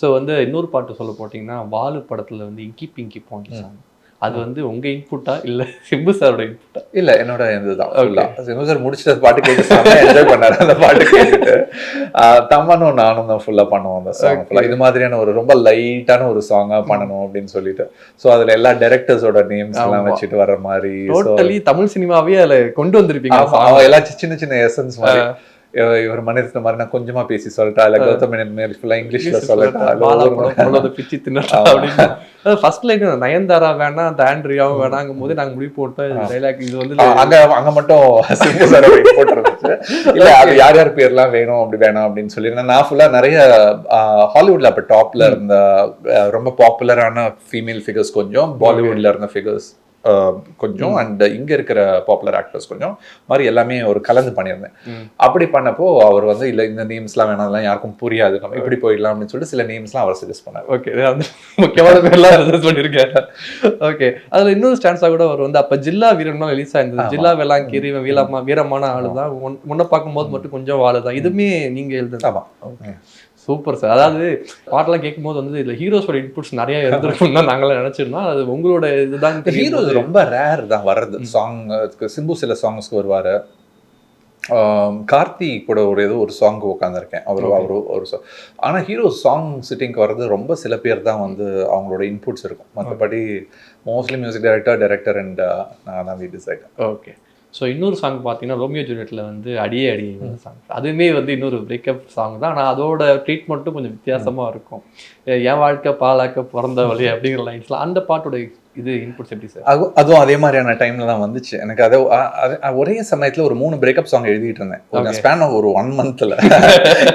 ஸோ வந்து இன்னொரு பாட்டு சொல்ல போட்டிங்கன்னா வாலு படத்துல வந்து இங்கி பிங்கி போங்கி சாங் அது வந்து உங்க இன்புட்டா இல்ல சிம்பு சாரோட இன்புட்டா இல்ல என்னோட இதுதான் ஃபுல்லா சார் முடிச்சுட்டு பாட்டு கேட்டு என்ஜாய் பண்ணாரு அந்த பாட்டு கேட்டுட்டு. ஆஹ் தமனும் நானும் தான் ஃபுல்லா பண்ணுவோம் அந்த சாங் ஃபுல்லா இது மாதிரியான ஒரு ரொம்ப லைட்டான ஒரு சாங்கா பண்ணணும் அப்படின்னு சொல்லிட்டு. சோ அதுல எல்லா டைரக்டர்ஸோட நேம்ஸ் எல்லாம். வச்சுட்டு வர மாதிரி டோட்டலி தமிழ் சினிமாவே அதுல கொண்டு வந்திருப்பீங்க எல்லாம் சின்ன சின்ன எசன்ஸ் மாதிரி. இவர் மனிதத்த மாதிரி நான் கொஞ்சமா பேசி சொல்லட்டா இல்ல கௌதம் மேனன் மாதிரி ஃபுல்லா இங்கிலீஷ்ல சொல்லட்டா பிச்சு தின்னட்டா அப்படின்னு. ஃபர்ஸ்ட் லைன் நயன்தாரா வேணாம் அந்த ஆண்ட்ரியாவும் வேணாங்கும் போது நாங்க முடிவு போட்டோம். டைலாக் இது வந்து அங்க அங்க மட்டும் போட்டுருந்துச்சு. இல்ல அது யார் யார் பேர்லாம் வேணும் அப்படி வேணாம் அப்படின்னு சொல்லி. நான் ஃபுல்லா நிறைய ஹாலிவுட்ல அப்ப டாப்ல இருந்த ரொம்ப பாப்புலரான ஃபீமேல் ஃபிகர்ஸ் கொஞ்சம் பாலிவுட்ல இருந்த ஃபிகர்ஸ் கொஞ்சம் அண்ட் இங்க இருக்கிற பாப்புலர் ஆக்டர்ஸ் கொஞ்சம் மாதிரி எல்லாமே ஒரு கலந்து பண்ணியிருந்தேன். அப்படி பண்ணப்போ அவர் வந்து இல்ல இந்த நேம்ஸ்லாம் வேணாம் அதெல்லாம் யாருக்கும் புரியாது. நம்ம இப்படி போயிடலாம் அப்படின்னு சொல்லிட்டு சில நேம்ஸ்லாம் அவர் சஜஸ்ட் பண்ணாரு. ஓகே அந்த முக்கியமான பேர்லாம் ரிசர்ச் பண்ணிருக்கேன் ஓகே அதுல இன்னொரு ஸ்டான்ஸா கூட அவர் வந்து அப்ப ஜில்லா வீரனும் ரிலீஸ் ஆயிருந்தது. ஜில்லா வேளாங்கீரி இவன் வீரமா வீரமான ஆளு தான் முன்ன பார்க்கும்போது மட்டும் கொஞ்சம் ஆளு தான் இதுவுமே நீங்க எழுதுறது. ஆமா. Super sir. அதாவது பாட்டெல்லாம் கேட்கும்போது வந்து இதுல ஹீரோஸோட இன்புட்ஸ் நிறைய இருந்திருக்கும் தான் நாங்களாம் நினைச்சிருந்தோம். அது உங்களோட இதுதான் ஹீரோஸ் ரொம்ப ரேர் தான் வர்றது. சாங் சிம்பு சில சாங்ஸ்க்கு வருவாரு. கார்த்தி கூட ஒரு ஏதோ ஒரு சாங் உட்காந்துருக்கேன் அவர் அவரு ஒரு song. ஆனா ஹீரோ சாங் சிட்டிங்க்கு வர்றது ரொம்ப சில பேர் தான் வந்து அவங்களோட இன்புட்ஸ் இருக்கும். மற்றபடி mostly music director director and நான் தான் வி டிசைட் ஓகே. ஸோ இன்னொரு சாங் பார்த்தீங்கன்னா ரோமியோ ஜூலியட்ல வந்து அடியே அடியே சாங் அதுவுமே வந்து இன்னொரு பிரேக்கப் சாங் தான். ஆனால் அதோட ட்ரீட்மெண்ட்டும் கொஞ்சம் வித்தியாசமா இருக்கும். என் வாழ்க்கை பாலாக்க பிறந்த வழி அப்படிங்கிற லைன்ஸ்லாம் அந்த பாட்டோட இது இன்புட்ஸ் எப்படி சார் அது அதுவும் அதே மாதிரியான டைம்ல தான் வந்துச்சு. எனக்கு அதை ஒரே சமயத்துல ஒரு மூணு பிரேக்கப் சாங் எழுதிட்டு இருந்தேன். ஸ்பேன் ஒரு ஒன் மந்த்ல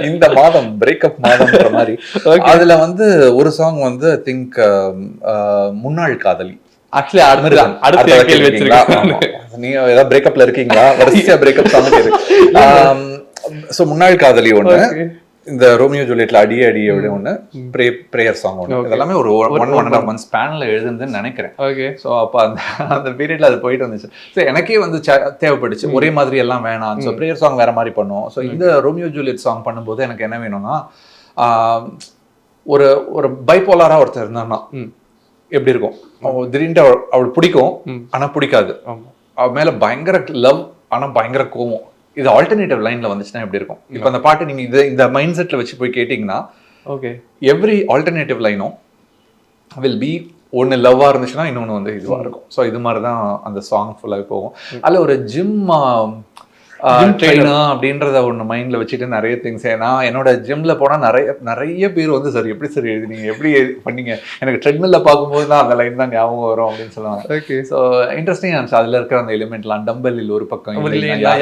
இந்த மாதம் பிரேக்கப் மாதம்ன்ற மாதிரி. [laughs] அதுல வந்து ஒரு சாங் வந்து திங்க் முன்னாள் காதலி ஆக்சுவலி அடுத்து அடுத்த கேள்வி ஆமா. நீங்க ஏதாவது பிரேக்கப்ல இருக்கீங்களா? [laughs] வரிசையா பிரேக்கப் சாங் சோ முன்னாள் காதலி ஒண்ணு Okay. இந்த ரோமியோ ஜூலியட்ல அடியே அடியே விட ஒண்ணு ப்ரே பிரேயர் சாங் ஒண்ணு. Okay. இதெல்லாமே ஒரு one one and half month ஸ்பேன்ல எழுதுன்னு நினைக்கிறேன். ஓகே ஸோ அப்போ அந்த அந்த பீரியட்ல அது போயிட்டு வந்துச்சு. ஸோ எனக்கே வந்து ச- தேவைப்பட்டுச்சு. ஒரே மாதிரி எல்லாம் வேணாம் ஸோ ப்ரேயர் சாங் வேற மாதிரி பண்ணும் ஸோ இந்த ரோமியோ ஜூலியட் சாங் பண்ணும்போது எனக்கு என்ன வேணும்னா ஒரு ஒரு பைப்போலாரா ஒருத்தர் இருந்தான்னா ம். எப்படி இருக்கும்? அவ திடீர்னு அவள் அவள் பிடிக்கும் ம். ஆனா பிடிக்காது. ஆமா. அவ மேல பயங்கர லவ் ஆனா பயங்கர கோவம். இது ஆல்டர்னேட்டிவ் லைன்ல வந்துச்சுன்னா எப்படி இருக்கும்? இப்போ அந்த பாட்டு நீங்க இது இந்த மைண்ட் செட்ல வச்சு போய் கேட்டிங்கன்னா ஓகே. எவ்ரி ஆல்டர்னேட்டிவ் லைனும் வில் பி ஒன்று லவ்வாக இருந்துச்சுன்னா இன்னொன்று வந்து இதுவாக இருக்கும். ஸோ இது மாதிரி தான் அந்த சாங் ஃபுல்லாகவே போகும். அதில் ஒரு ஜிம். ட்ரெயினா அப்படின்றத ஒன்று மைண்டில் வச்சுட்டு நிறைய திங்ஸ் நான் என்னோட ஜிம்ல போனால் நிறைய நிறைய பேர் வந்து சார் எப்படி சார் எழுதினீங்க? எப்படி பண்ணீங்க? எனக்கு ட்ரெட்மில்ல பார்க்கும்போது தான் அந்த லைன் தான் ஞாபகம் வரும் அப்படின்னு சொல்லுவாங்க. ஓகே ஸோ இன்ட்ரெஸ்டிங் இருந்துச்சு அதில் இருக்கிற அந்த எலிமெண்ட்லாம் டம்பலில் ஒரு பக்கம்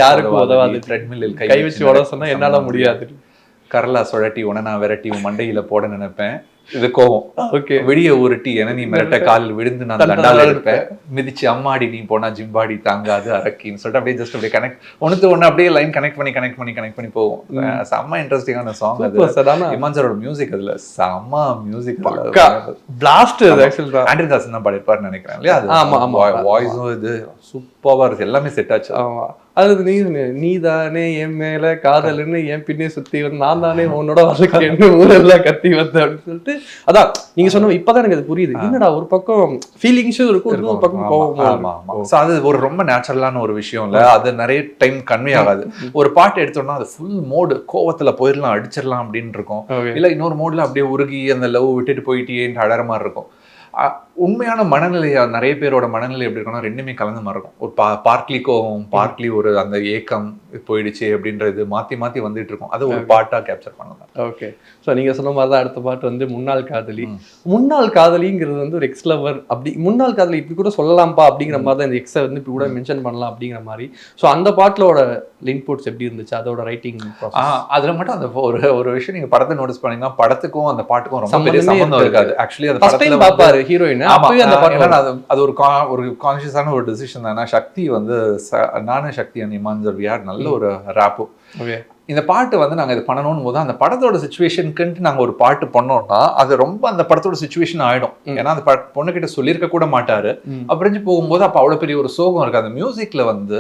யாருக்கும் உதவாது. ட்ரெட்மில்லில் கை வச்சு உட சொன்னா என்னால முடியாது. கரலா சுழட்டி உன நான் விரட்டி மண்டையில போட நினைப்பேன். இது கோவம். ஓகே. வெளிய உருட்டி என நீ மிரட்ட [laughs] காலில் விழுந்து நான் தண்டால இருப்பேன். மிதிச்சு அம்மாடி நீ போனா ஜிம்பாடி தாங்காது அரக்கின்னு சொல்லிட்டு அப்படியே ஜஸ்ட் அப்படியே கனெக்ட் ஒண்ணுத்து ஒண்ணு அப்படியே லைன் கனெக்ட் பண்ணி கனெக்ட் பண்ணி கனெக்ட் பண்ணி அஹ் செம்ம இன்ட்ரெஸ்டிங்கான சாங் அது. சூப்பர் சார் ஆனா. இமான் சாரோட மியூசிக் அதுல செம்ம மியூசிக் பிளாஸ்ட் ஆக்சுவல் ஆண்ட்ரி தாசன் தான் பாடிருப்பாருன்னு நினைக்கிறேன் இல்லையா? அது ஆமா, ஆமா. வாய்ஸும் இது. சூப்பரா இருக்கு எல்லாமே செட் ஆச்சு. ஆமா. அது நீ நீ தானே என் மேல காதல்னு என் பின்னே சுத்தி வந்து நான் தானே உன்னோட வாழ்க்கைன்னு ஊரெல்லாம் கத்தி வந்த அப்படின்னு சொல்லிட்டு. அதான் நீங்க சொன்ன இப்பதான் எனக்கு அது புரியுது. என்னடா ஒரு பக்கம் ஃபீலிங்ஸும் இருக்கும் இன்னொரு பக்கம் ஆமா. So அது ஒரு ரொம்ப நேச்சுரலான ஒரு விஷயம் இல்ல. அது நிறைய டைம் கன்வே ஆகாது. ஒரு பாட்டு எடுத்தோம்னா அது ஃபுல் மோடு கோவத்துல போயிடலாம் அடிச்சிடலாம் அப்படின்னு இருக்கும். இல்ல இன்னொரு மோட்ல அப்படியே உருகி அந்த லவ் விட்டுட்டு போயிட்டேன்னு அழற மாதிரி இருக்கும். உண்மையான மனநிலையா நிறைய பேரோட மனநிலை எப்படி இருக்கும்னா ரெண்டுமே கலந்த மாதிரி இருக்கும் ஒரு பா பார்ட்லி கோவம் பார்ட்லி ஒரு அந்த ஏக்கம் போயிடுச்சு அப்படின்றது மாத்தி மாத்தி வந்துட்டு இருக்கும். அதை ஒரு பாட்டா கேப்சர் பண்ணலாம் ஓகே ஸோ நீங்க சொன்ன மாதிரி தான் அடுத்த பாட்டு வந்து முன்னாள் காதலி. முன்னாள் காதலிங்கிறது வந்து ஒரு எக்ஸ் லவர் அப்படி முன்னாள் காதலி இப்படி கூட சொல்லலாம்ப்பா அப்படிங்கிற மாதிரி தான் இந்த எக்ஸை வந்து இப்படி கூட மென்ஷன் பண்ணலாம் அப்படிங்கிற மாதிரி. ஸோ அந்த பாட்டிலோட இன்புட்ஸ் எப்படி இருந்துச்சு? அதோட ரைட்டிங் அதுல மட்டும் அந்த ஒரு ஒரு விஷயம் நீங்க படத்தை நோட்டீஸ் பண்ணீங்கன்னா படத்துக்கும் அந்த பாட்டுக்கும் ரொம்ப பெரிய சம்மந்தமே இருக்காது. ஆக்சுவலி அந்த படத்துல பாப்பாரு ஹீரோயின் ஆமா, அப்பவே அந்த அது அது ஒரு ஒரு கான்சியஸான ஒரு டிசிஷன் தான்? சக்தி வந்து நானும் சக்தி அண்ட் இமான் ஜர்வியார் நல்ல ஒரு ரேப்பு இந்த பாட்டு வந்து நாங்க இது பண்ணணும் போது அந்த படத்தோட சுச்சுவேஷனுக்குன்ட்டு நாங்க ஒரு பாட்டு பண்ணோம்னா அது ரொம்ப அந்த படத்தோட சுச்சுவேஷன் ஆயிடும். ஏன்னா அந்த ப- பொண்ணுகிட்ட சொல்லியிருக்க கூட மாட்டாரு. அப்படிஞ்சு போகும்போது அப்ப அவ்வளவு பெரிய ஒரு சோகம் இருக்கு. அந்த மியூசிக்ல வந்து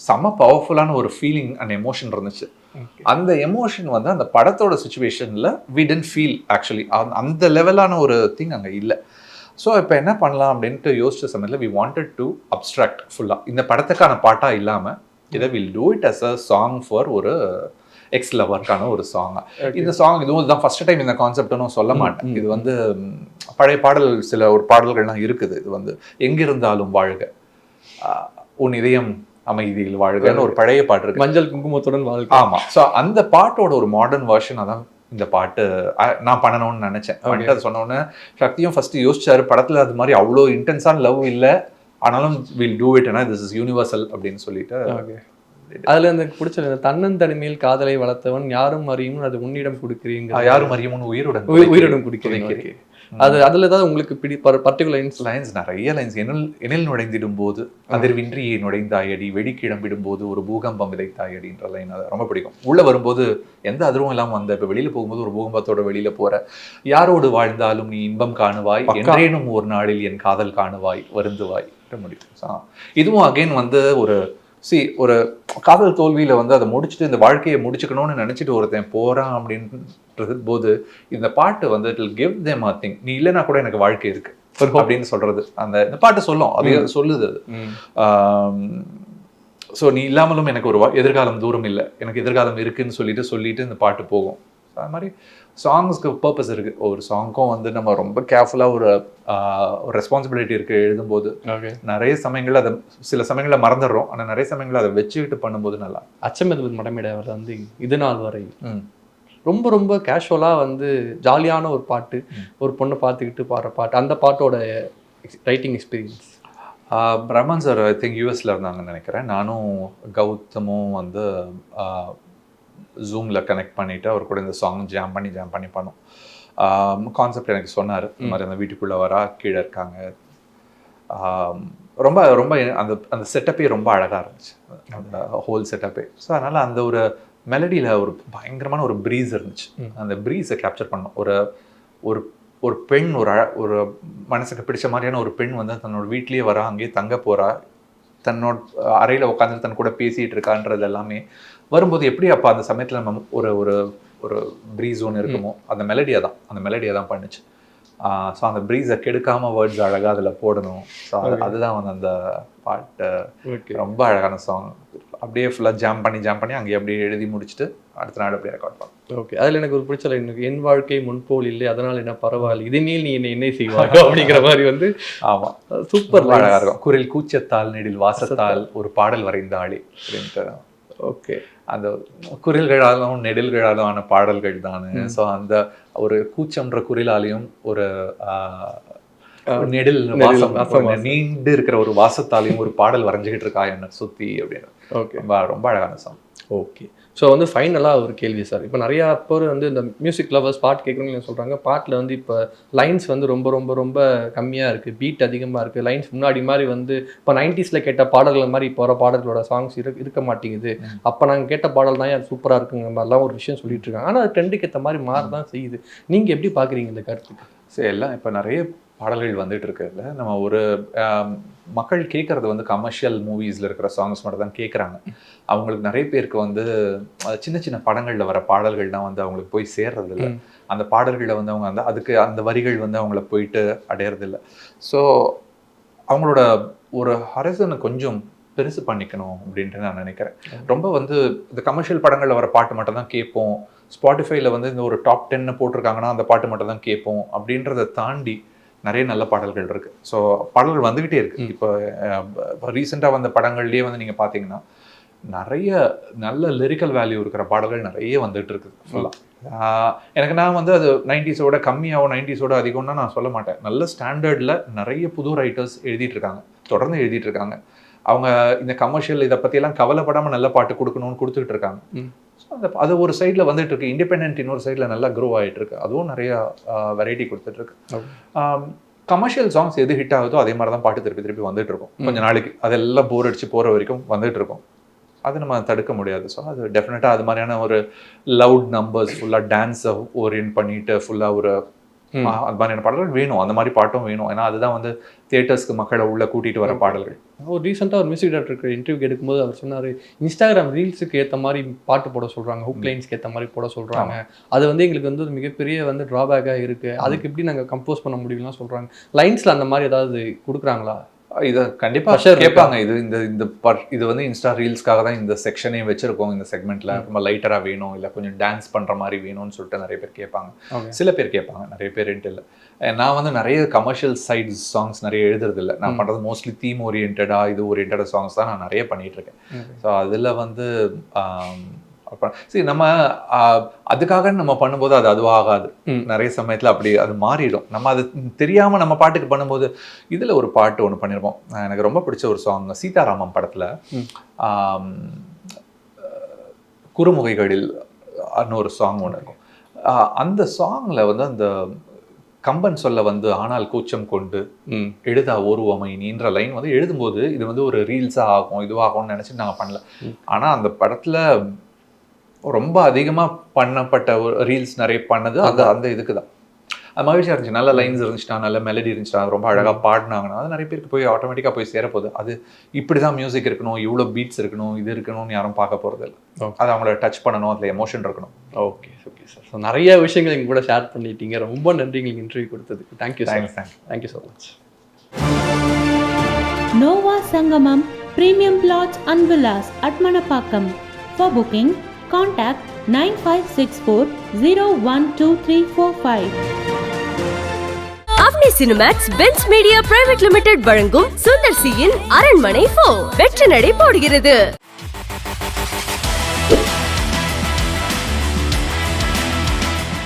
செம்ம பவர்ஃபுல்லான ஒரு ஃபீலிங் அண்ட் எமோஷன் இருந்துச்சு. அந்த எமோஷன் வந்து அந்த படத்தோட சுச்சுவேஷன்ல வி டென்ட் ஃபீல் ஆக்சுவலி அந்த லெவலான ஒரு திங் அங்க இல்ல. ஸோ இப்போ என்ன பண்ணலாம் அப்படின்ட்டு யோசிச்ச சமயத்தில் வி வாண்டட் டு அப்ட்ராக்ட் ஃபுல்லாக இந்த படத்துக்கான பாட்டா இல்லாம இதை will do it as a song for ஒரு எக்ஸ் லவர்க்கான ஒரு சாங் இந்த சாங் இதுவும் இதுதான் ஃபர்ஸ்ட் டைம் இந்த கான்செப்ட்னு சொல்ல மாட்டேன். இது வந்து பழைய பாடல் சில ஒரு பாடல்கள்லாம் இருக்குது. இது வந்து எங்கிருந்தாலும் வாழ்க. உன் இதயம் அமைதியில் வாழ்கன்னு ஒரு பழைய பாட்டு இருக்கு. மஞ்சள் குங்குமத்துடன் வாழ்க்கை ஆமா. சோ அந்த பாட்டோட ஒரு மாடர்ன் வெர்ஷன் அதான் இந்த பாட்டு நான் பண்ணணும்னு நினைச்சேன். பண்ணிட்டு அது சொன்ன உடனே சக்தியும் ஃபர்ஸ்ட் யோசிச்சாரு படத்துல அது மாதிரி அவ்வளோ இன்டென்ஸான லவ் இல்ல. ஆனாலும் will do it this is universal அப்படின்னு சொல்லிட்டு அதுல எனக்கு பிடிச்சது தன்னந்தனிமையில் காதலை வளர்த்தவன் யாரும் அறியும் அது உன்னிடம் கொடுக்கிறீங்க. யாரும் அறியமுன் உயிருடன் உயி- உயிரிடம் குடிக்கிறீங்க. அது அதுல ஏதாவது உங்களுக்கு பிடி பர்டிகுலர் லைன்ஸ் நிறைய லைன்ஸ் எனில் எனில் நுழைந்திடும் போது அதிர்வின்றியே நுழைந்தாயடி வெடிக்கிளம்பிடும் போது ஒரு பூகம்பம் விதைத்தாயடின்ற லைன் அது ரொம்ப பிடிக்கும். உள்ள வரும்போது எந்த அதிர்வும் இல்லாம வந்த இப்ப வெளியில போகும்போது ஒரு பூகம்பத்தோட வெளியில போற யாரோடு வாழ்ந்தாலும் நீ இன்பம் காணுவாய். என்றேனும் ஒரு நாளில் என் காதல் காணுவாய் வருந்துவாய் முடியும் இதுவும் அகைன் வந்து ஒரு சி ஒரு காதல் தோல்வியில வந்து அதை முடிச்சுட்டு இந்த வாழ்க்கையை முடிச்சுக்கணும்னு நினைச்சிட்டு ஒருத்தன் போறான் அப்படின்றது போது இந்த பாட்டு வந்து it give them a thing நீ இல்லைன்னா கூட எனக்கு வாழ்க்கை இருக்கு. அப்படின்னு சொல்றது. அந்த இந்த பாட்டு சொல்லும். அது சொல்லுது அது. ஸோ நீ இல்லாமலும் எனக்கு ஒரு எதிர்காலம் தூரம் இல்லை. எனக்கு எதிர்காலம் இருக்குன்னு சொல்லிட்டு சொல்லிட்டு இந்த பாட்டு போகும். அது மாதிரி சாங்ஸ்க்கு பர்பஸ் இருக்கு. ஒரு சாங்க்கும் வந்து நம்ம ரொம்ப கேர்ஃபுல்லாக ஒரு ரெஸ்பான்சிபிலிட்டி இருக்கு எழுதும்போது. நிறைய சமயங்கள்ல அதை சில சமயங்களில் மறந்துடுறோம். ஆனா நிறைய சமயங்கள்ல அதை வச்சுக்கிட்டு பண்ணும்போது நல்லா. அச்சமெது மடமிட அவர் வந்து இது நாள் வரை. ரொம்ப ரொம்ப கேஷுவலா வந்து ஜாலியான ஒரு பாட்டு ஒரு பொண்ணை பார்த்துக்கிட்டு பாடுற பாட்டு அந்த பாட்டோட writing experience Brahman sir I think யூஎஸ்ல இருந்தாங்கன்னு நினைக்கிறேன். நானும் கௌதமும் வந்து ஜூமில் கனெக்ட் பண்ணிட்டு அவர் கூட இந்த சாங் ஜாம் பண்ணி ஜாம் பண்ணி பண்ணோம். கான்செப்ட் எனக்கு சொன்னார். இந்த மாதிரி அந்த வீட்டுக்குள்ளே வரா கீழே இருக்காங்க. ரொம்ப ரொம்ப அந்த அந்த செட்டப்பே ரொம்ப அழகாக இருந்துச்சு. அந்த ஹோல் செட்டப்பே ஸோ அதனால் அந்த ஒரு மெலடியில் ஒரு பயங்கரமான ஒரு ப்ரீஸ் இருந்துச்சு. அந்த ப்ரீஸை கேப்சர் பண்ணோம். ஒரு ஒரு ஒரு பெண் ஒரு அழ ஒரு மனசுக்கு பிடிச்ச மாதிரியான ஒரு பெண் வந்து தன்னோட வீட்லயே வரா அங்கேயே தங்க போறா. தன்னோட அறையில் உட்காந்து தன் கூட பேசிட்டு இருக்கான்றது எல்லாமே வரும்போது எப்படி அப்போ அந்த சமயத்தில் நம்ம ஒரு ஒரு ஒரு ப்ரீஸ் ஒன்று இருக்குமோ அந்த மெலடியை தான் அந்த மெலடியை தான் பண்ணுச்சு. ஸோ அந்த ப்ரீஸை கெடுக்காம வேர்ட்ஸ் அழகாக அதில் போடணும். ஸோ அதுதான் வந்து அந்த பாட்டு. ரொம்ப அழகான சாங் அப்படியே ஃபுல்லாக ஜாம் பண்ணி ஜாம் பண்ணி அங்கேயே அப்படியே எழுதி முடிச்சுட்டு அடுத்த நாள் அப்படியே ரெக்கார்ட் பண்ணோம் ஓகே அதுல எனக்கு ஒரு பிடிச்ச line இருக்கு என் வாழ்க்கை முன்போல் இல்லை அதனால் என்ன பரவாயில்ல இனிமேல் நீ என்ன என்ன செய்வாங்க அப்படிங்கிற மாதிரி வந்து ஆமா. சூப்பர் ரொம்ப அழகா இருக்கும். குரில் கூச்சத்தால் நெடில் வாசத்தால் ஒரு பாடல் வரைந்தாளே அப்படின்ட்டு. ஓகே அந்த குரில்களாலும் நெடில்களாலும் ஆன பாடல்கள் தானே. ஸோ அந்த ஒரு கூச்சம்ன்ற குரிலாலையும் ஒரு நெடில் வாசம். நீண்டு இருக்கிற ஒரு வாசத்தாலையும் ஒரு பாடல் வரைஞ்சுக்கிட்டு இருக்கா என்ன? சுத்தி அப்படின்னு. ஓகே. ரொம்ப ரொம்ப அழகான சாங் ஓகே. ஸோ வந்து ஃபைனலாக ஒரு கேள்வி சார் இப்போ நிறையா பேர் வந்து இந்த மியூசிக் லவர்ஸ் பாட்டு கேட்குறவங்க சொல்கிறாங்க பாட்டில் வந்து இப்போ லைன்ஸ் வந்து ரொம்ப ரொம்ப ரொம்ப கம்மியாக இருக்குது பீட் அதிகமாக இருக்குது லைன்ஸ் முன்னாடி மாதிரி வந்து இப்போ நைன்டிஸில் கேட்ட பாடல்கள் மாதிரி இப்போ வர பாடல்களோட சாங்ஸ் இருக்க இருக்க மாட்டேங்குது. அப்போ நாங்கள் கேட்ட பாடல் தான் அது சூப்பராக இருக்குங்கிற மாதிரிலாம் ஒரு விஷயம் சொல்லிட்டு இருக்காங்க. ஆனால் அது ட்ரெண்டுக்கு ஏற்ற மாதிரி மாறி தான் செய்யுது. நீங்கள் எப்படி பார்க்குறீங்க இந்த கருத்து சரி எல்லாம் இப்போ நிறைய பாடல்கள் வந்துட்டு இருக்குல்ல நம்ம ஒரு மக்கள் கேட்கறது வந்து கமர்ஷியல் மூவிஸில் இருக்கிற சாங்ஸ் மட்டும் தான் கேட்குறாங்க. அவங்களுக்கு நிறைய பேருக்கு வந்து சின்ன சின்ன படங்களில் வர பாடல்கள் தான் வந்து அவங்களுக்கு போய் சேர்றது இல்ல ம். அந்த பாடல்களை வந்து அவங்க அந்த அதுக்கு அந்த வரிகள் வந்து அவங்கள போயிட்டு அடையிறது இல்லை ஸோ அவங்களோட ஒரு ஹரசனை கொஞ்சம் பெருசு பண்ணிக்கணும் அப்படின்ட்டு நான் நினைக்கிறேன். ரொம்ப வந்து இந்த கமர்ஷியல் படங்களில் வர பாட்டு மட்டும் தான் கேட்போம். ஸ்பாட்டிஃபைல வந்து இந்த ஒரு டாப் டென்னு போட்டிருக்காங்கன்னா அந்த பாட்டு மட்டும் தான் கேட்போம் அப்படின்றத தாண்டி நிறைய நல்ல பாடல்கள் இருக்கு. ஸோ பாடல்கள் வந்துகிட்டே இருக்கு. இப்போ ரீசெண்டாக வந்த படங்கள்லேயே வந்து நீங்கள் பார்த்தீங்கன்னா நிறைய நல்ல லிரிக்கல் வேல்யூ இருக்கிற பாடல்கள் நிறைய வந்துட்டு இருக்குது ஃபுல்லாக எனக்கு நான் வந்து அது நைன்டிஸோட கம்மியாகவும் நைன்டிஸோட அதிகம்னா நான் சொல்ல மாட்டேன். நல்ல ஸ்டாண்டர்டில் நிறைய புது ரைட்டர்ஸ் எழுதிட்டு இருக்காங்க. தொடர்ந்து எழுதிட்டு இருக்காங்க. அவங்க இந்த கமர்ஷியல் இதை பற்றியெல்லாம் கவலைப்படாமல் நல்ல பாட்டு கொடுக்கணும்னு கொடுத்துட்டு இருக்காங்க. அந்த அது ஒரு சைடில் வந்துட்டு இருக்கு இண்டிபெண்ட் இன்னொரு சைடில் நல்லா க்ரோ ஆகிட்டு இருக்கு அதுவும் நிறைய வெரைட்டி கொடுத்துட்டு இருக்கு கமர்ஷியல் சாங்ஸ் எது ஹிட் ஆகுதோ அதே மாதிரி தான் பாட்டு திருப்பி திருப்பி வந்துட்டு இருக்கும் கொஞ்ச நாளைக்கு. அதெல்லாம் போர் அடிச்சு போகிற வரைக்கும் வந்துட்டு இருக்கும் அது நம்ம தடுக்க முடியாது. ஸோ அது டெஃபினட்டாக அது மாதிரியான ஒரு லவுட் நம்பர்ஸ் ஃபுல்லாக டான்ஸை ஓரியன்ட் பண்ணிட்டு ஃபுல்லாக ஒரு அது மாதிரியான பாடல்கள் வேணும். அந்த மாதிரி பாட்டும் வேணும். ஏன்னா அதுதான் வந்து தியேட்டர்ஸ்க்கு மக்களை உள்ள கூட்டிட்டு வர பாடல்கள். ஒரு ரீசெண்டாக ஒரு மியூசிக் டேரக்டருக்கு இன்டர்வியூ எடுக்கும்போது அவர் சொன்னார் இன்ஸ்டாகிராம் ரீல்ஸுக்கு ஏற்ற மாதிரி பாட்டு போட சொல்கிறாங்க ஹுக் லைன்ஸ்க்கு ஏற்ற மாதிரி போட சொல்கிறாங்க அது வந்து எங்களுக்கு வந்து ஒரு மிகப்பெரிய வந்து ட்ராபேக்காக இருக்குது அதுக்கு எப்படி நாங்கள் கம்போஸ் பண்ண முடியும்லாம் சொல்கிறாங்க லைன்ஸில் அந்த மாதிரி ஏதாவது கொடுக்குறாங்களா? இதை கண்டிப்பா Pressure இருக்கா? கேட்பாங்க இது இந்த இந்த இது வந்து இன்ஸ்டா ரீல்ஸ்க்காக தான் இந்த செக்ஷனே வச்சிருக்கோம். இந்த செக்மெண்ட்ல ரொம்ப லைட்டரா வேணும் இல்ல கொஞ்சம் டான்ஸ் பண்ற மாதிரி வேணும்னு சொல்லிட்டு நிறைய பேர் கேட்பாங்க. சில பேர் கேட்பாங்க நிறைய பேர் இல்லை. நான் வந்து நிறைய கமர்ஷியல் சைட் சாங்ஸ் நிறைய எழுதுறது இல்லை. நான் பண்றது மோஸ்ட்லி தீம் ஓரியன்டா இது ஓரியன்டா சாங்ஸ் தான் நான் நிறைய பண்ணிட்டு இருக்கேன். ஸோ அதுல வந்து சரி நம்ம அதுக்காக நம்ம பண்ணும்போது அது அதுவா ஆகாது ம். நிறைய சமயத்துல அப்படி அது மாறிடும். நம்ம அது தெரியாம நம்ம பாட்டுக்கு பண்ணும்போது இதுல ஒரு பாட்டு ஒண்ணு பண்ணிருப்போம். அஹ் எனக்கு ரொம்ப பிடிச்ச ஒரு சாங் சீதாராமம் படத்துல. குறுமுகைகளில் ஒரு சாங் ஒன்று இருக்கும். அந்த சாங்ல வந்து அந்த கம்பன் சொல்ல வந்து ஆனால் கூச்சம் கொண்டு எழுதா ஓருவமை நீன்ற லைன் வந்து எழுதும்போது இது வந்து ஒரு ரீல்ஸா ஆகும் இதுவாகும்னு நினைச்சிட்டு நாங்க பண்ணல. ஆனா அந்த படத்துல ரொம்ப அதிகமா பண்ணப்பட்ட ஒரு ரீல்ஸ் நிறைய பண்ணது அந்த அந்த இதுக்கு தான் அது மகிழ்ச்சியா இருந்துச்சு. நல்ல லைன்ஸ் இருந்துச்சுன்னா நல்ல மெலடி இருந்துச்சுன்னா ரொம்ப அழகா பாடினாங்கன்னா அது நிறைய பேருக்கு போய் ஆட்டோமேட்டிக்கா போய் சேரப்போகுது. அது இப்படிதான் மியூசிக் இருக்கணும் இவ்வளோ பீட்ஸ் இருக்கணும் இது இருக்கணும்னு யாரும் பார்க்க போறது இல்லை. அது அவங்கள டச் பண்ணணும் அதுல எமோஷன் இருக்கணும். ஓகே ஓகே சார் ஸோ நிறைய விஷயங்கள் எங்க கூட ஷேர் பண்ணிட்டீங்க. ரொம்ப நன்றி எங்களுக்கு இன்டர்வியூ கொடுத்ததுக்கு. Thank you sir thanks thanks thank you so much Nova Sangamam Premium Plots and Villas at Manapakam. For booking, contact nine five six four zero one two three four five Avni Cinemax Benz media private limited வழங்கும் சுந்தர் சியின் அரண்மனை போ வெற்றி நடை போடுகிறது.